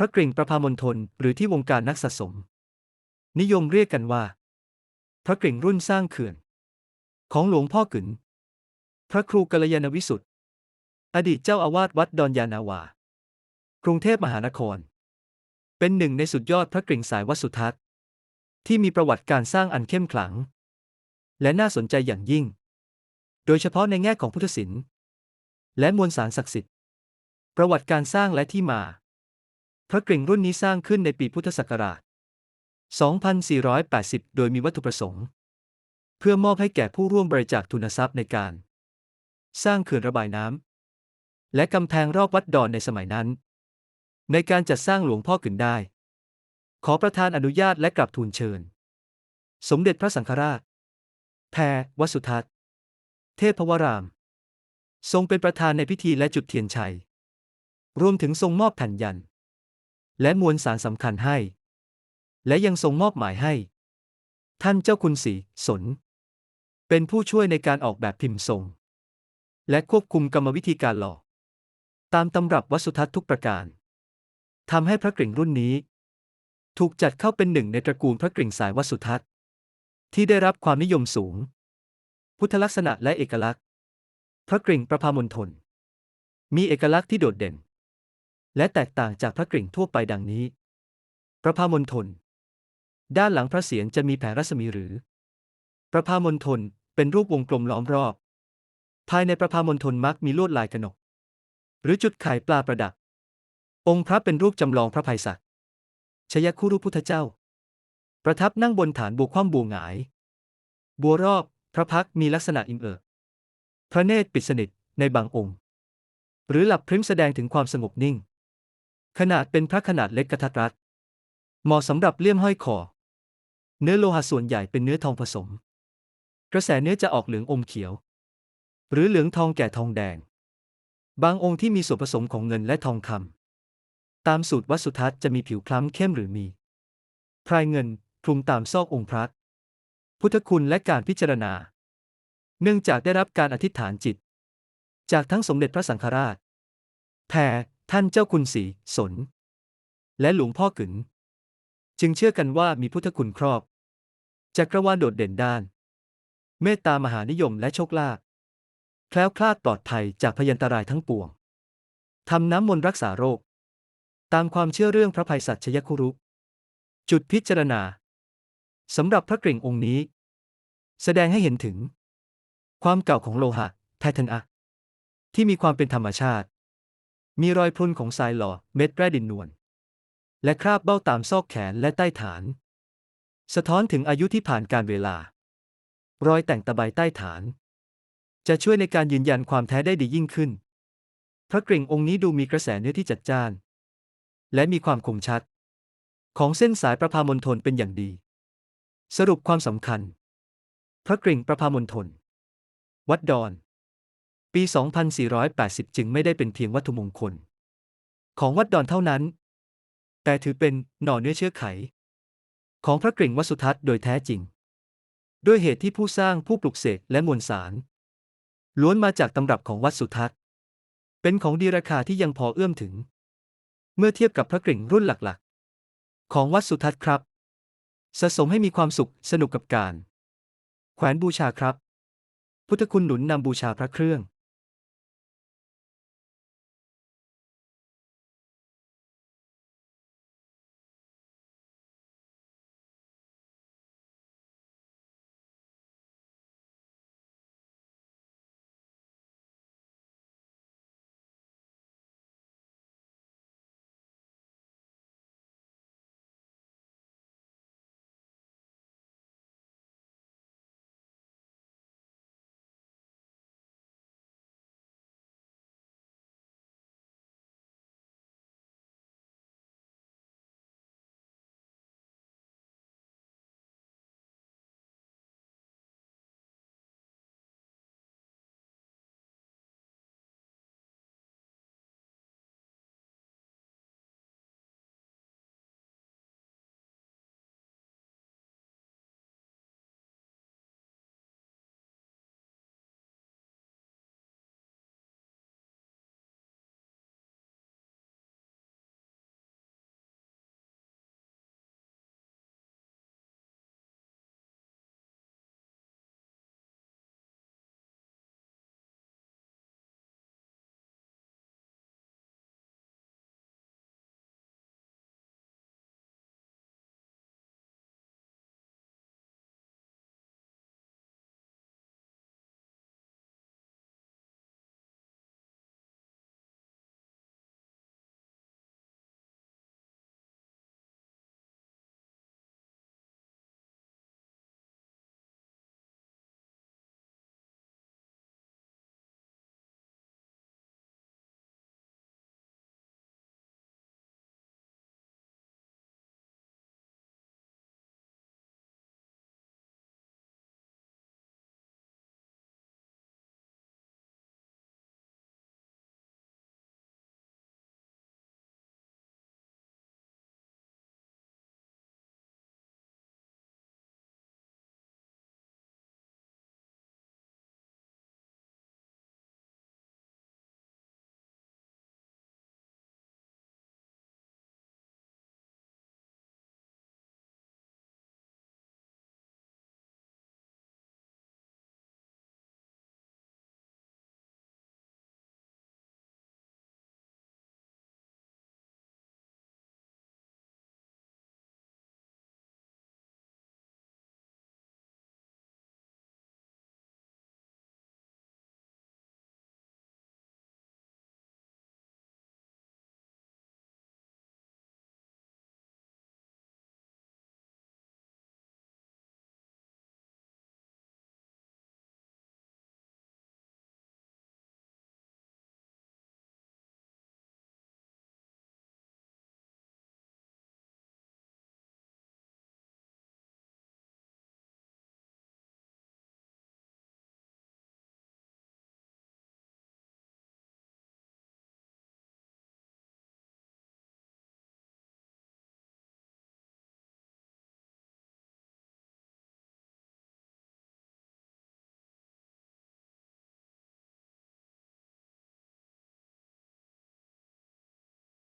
พระกริ่งประพามณฑลหรือที่วงการนักสะสม นิยมเรียกกันว่า พระกริ่งรุ่นสร้างเขื่อน ของหลวงพ่อกึ๋นพระครูกัลยาณวิสุทธ์อดีตเจ้าอาวาสวัดดอนยานาวา กรุงเทพมหานคร เป็นหนึ่งในสุดยอดพระกริ่งสายวัดสุทัศน์ ที่มีประวัติการสร้างอันเข้มขลัง และน่าสนใจอย่างยิ่ง โดยเฉพาะในแง่ของพุทธศิลป์และมวลสารศักดิ์สิทธิ์ ประวัติการสร้างและที่มา พระกริ่งรุ่นนี้สร้างขึ้นในปีพุทธศักราช 2480 โดยมีวัตถุประสงค์ เพื่อมอบให้แก่ผู้ร่วมบริจาคทุนทรัพย์ในการ สร้างเขื่อนระบายน้ำและกำแพงรอบวัดดอนในสมัยนั้น ในการจัดสร้างหลวงพ่อกึ่นได้ ขอประธานอนุญาตและกลับทูลเชิญ สมเด็จพระสังฆราช แพรวสุทัศน์ เทพวราม ทรงเป็นประธานในพิธีและจุดเทียนชัย รวมถึงทรงมอบแผ่นยัน และมวลสารสำคัญให้ และยังทรงมอบหมายให้ ท่านเจ้าคุณศรีสน เป็นผู้ช่วยในการออกแบบพิมพ์ทรง และควบคุมกรรมวิธีการหล่อตามตำรับวัสุทัศน์ทุกประการทำให้พระกริ่งรุ่นนี้ ถูกจัดเข้าเป็นหนึ่งในตระกูลพระกริ่งสายวัสุทัศน์ ที่ได้รับความนิยมสูง พุทธลักษณะและเอกลักษณ์ พระกริ่งประพามณฑลมีเอกลักษณ์ที่โดดเด่น และแตกต่างจากพระกริ่งทั่วไปดังนี้ประพามณฑลด้านหลังพระเศียรจะมีแผงรัศมีหรือประพามณฑลเป็นรูปวงกลมล้อมรอบ ภายในประพามณฑลมักมีลวดลายกนก หรือจุดไข่ปลาประดับ องค์พระเป็นรูปจำลองพระภัยศักดิ์ชยคุรุพุทธเจ้า ประทับนั่งบนฐานบัวคว่ำบัวหงาย บัวรอบพระพักมีลักษณะอิ่มเอิบพระเนตรปิดสนิทในบางองค์ หรือหลับพริ้มแสดงถึงความสงบนิ่ง ขนาดเป็นพระขนาดเล็กกระทัดรัด เหมาะสำหรับเลี่ยมห้อยคอ เนื้อโลหะส่วนใหญ่เป็นเนื้อทองผสม กระแสเนื้อจะออกเหลืองอมเขียว หรือเหลืองทองแก่ทองแดง บางองค์ที่มีส่วนผสมของเงินและทองคำ ตามสูตรวัดสุทัศน์จะมีผิวคล้ำเข้มหรือมี พรายเงินคลุมตามซอกองค์พระ พุทธคุณและการพิจารณา เนื่องจากได้รับการอธิษฐานจิต จากทั้งสมเด็จพระสังฆราชแพร ท่านเจ้าคุณศรีสน และหลวงพ่อกึ๋นจึงเชื่อกันว่ามีพุทธคุณครอบ จักรวาลโดดเด่นด้าน เมตตามหานิยมและโชคลาภแคล้วคลาดปลอดภัยจากพยันตรายทั้งปวงทำน้ำมนต์รักษาโรค ตามความเชื่อเรื่องพระภัยสัชยคุรุ จุดพิจารณาสำหรับพระกริ่งองค์นี้ แสดงให้เห็นถึง ความเก่าของโลหะแพทเทนอะที่มีความเป็นธรรมชาติ มีรอยพรุนของทรายหล่อเม็ดแร่ดินนวล และคราบเบ้าตามซอกแขนและใต้ฐาน สะท้อนถึงอายุที่ผ่านการเวลา รอยแต่งตะไบใต้ฐาน จะช่วยในการยืนยันความแท้ได้ดียิ่งขึ้น พระกริ่งองค์นี้ดูมีกระแสเนื้อที่จัดจ้าน และมีความคมชัด ของเส้นสายประพามณฑลเป็นอย่างดี สรุปความสำคัญ พระกริ่งประพามณฑลวัดดอน ปี 2480 จึงไม่ได้เป็นเพียงวัตถุมงคล ของวัดดอนเท่านั้น แต่ถือเป็นหน่อเนื้อเชื้อไข ของพระกริ่งวัดสุทัศน์โดยแท้จริง ด้วยเหตุที่ผู้สร้างผู้ปลุกเสกและมวลสาร ล้วนมาจากตำรับของวัดสุทัศน์ เป็นของดีราคาที่ยังพอเอื้อมถึง เมื่อเทียบกับพระกริ่งรุ่นหลักๆ ของวัดสุทัศน์ครับสะสมให้มีความสุขสนุกกับการ แขวนบูชาครับ พุทธคุณหนุนนำบูชาพระเครื่อง